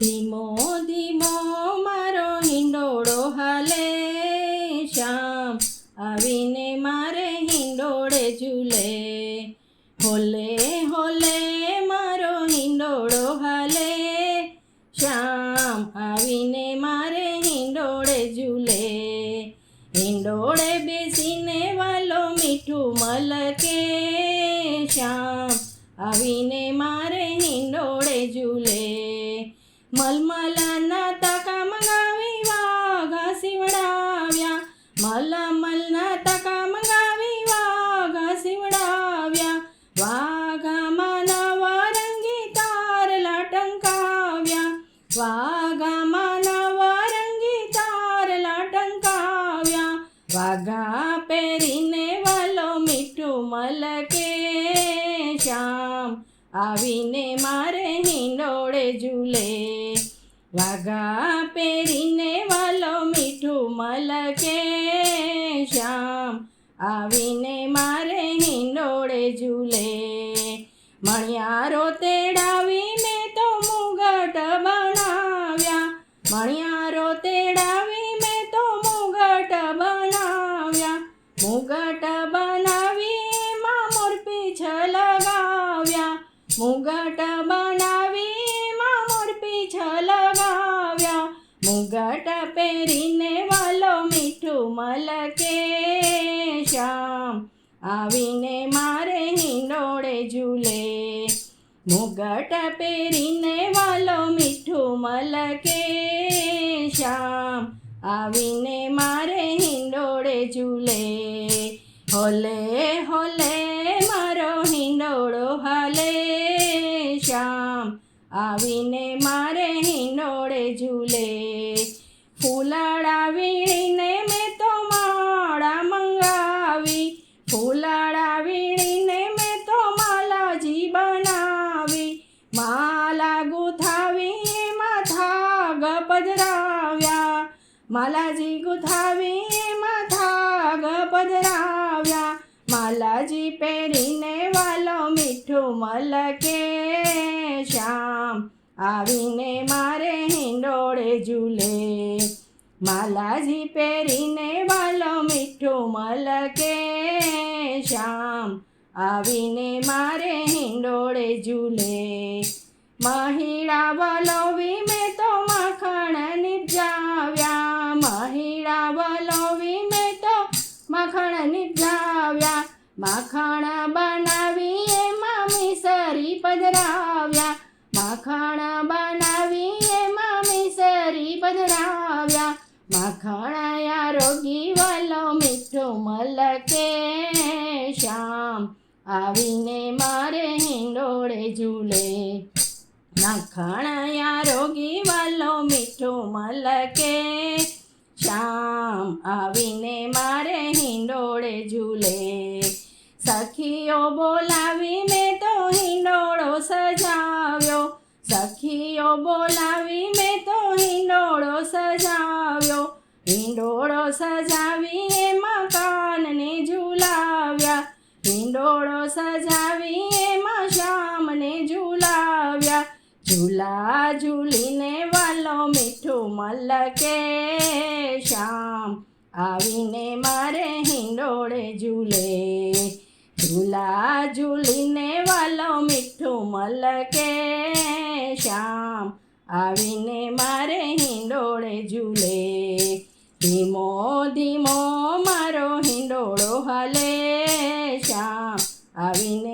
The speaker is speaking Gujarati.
ધીમો ધીમો, મારો હિંડોળો હાલે શ્યામ. આવીને મારે હિંડોળે ઝૂલે. હોલે હોલે, મારો હિંડોળો હાલે શ્યામ. આવીને મારે હિંડોળે ઝૂલે. હિંડોળે બેસીને વાલો મીઠું મલકે શ્યામ. આવીને मलमलांना तका मगावी वागा शिवडाव्या मलमलना तका मगावी वागा शिवडाव्या वागा मानावा रंगी तारला टंकाव्या वागा मानावा रंगी तारला टंकाव्या वागा पेरीने वालो मिठू मलके श्याम આવીને મારે હિંડોળે ઝૂલે. વાઘા પહેરીને વાલો મીઠું મલકે. શ્યામ આવીને મારે હિંડોળે ઝૂલે. મણિયારો તેડાવી મેં તો મુગટ બનાવ્યા. મણિયારો તેડાવી મેં તો મુગટ બનાવ્યા. મુગટ મુગટ પહેરીને વાલો મીઠું મલકે શ્યામ. આવીને મારે હિંડોળે ઝૂલે. મુગટ પહેરીને વાલો મીઠું મલકે શ્યામ. આવીને મારે હિંડોળે ઝૂલે. હોલે હોલે, મારો હિંડોળો હાલે શ્યામ. આવીને મારે હિંડોળે ઝૂલે. ફૂલાડા વીણીને મેં તો માળા મંગાવી. ફૂલાડા વીણીને મેં તો માલાજી બનાવી. માલા ગુથાવી એમાં થાગ પધરાવ્યા. માલાજી ગુથાવી એમાં થાગ પધરાવ્યા. માલાજી પહેરીને વાલો મીઠું મલકે શ્યામ. આવીને મારે હિંડોળે ઝૂલે. માલાજી પહેરીને વાલો મીઠું મલકે. શ્યામ આવીને મારે હિંડોળે ઝૂલે. મહિળા વલોવી મેં તો મખણ નિપજાવ્યા. મહિળા વલોવી મેં તો મખણ નિપજાવ્યા. મખણ બનાવી એમાં મિસરી પધરાવ્યા. માખણ બનાવી એમાં મિસરી પધરાવ્યા. માખણ આરોગી વાલો મીઠું મલકે શ્યામ. આવીને મારે હિંડોળે ઝૂલે. માખણ આરોગી વાલો મીઠું મલકે શ્યામ. આવીને મારે હિંડોળે ઝૂલે. સખીઓ બોલાવી મેં તો હિંડોળો સજાવ્યો. સખીઓ બોલાવી મેં તો હિંડોળો સજાવ્યો. હિંડોળો સજાવી એ મકાનને ઝૂલાવ્યા. હિંડોળો સજાવી એમાં શ્યામને ઝૂલાવ્યા. ઝૂલા ઝૂલીને વાલો મીઠું મલકે શ્યામ. આવીને મારે હિંડોળે ઝૂલે. ઝૂલા ઝૂલીને વાલો મીઠું મલકે શ્યામ. આવીને મારે હિંડોળે ઝૂલે. ધીમો ધીમો મારો હિંડોળો હાલે શ્યામ. આવીને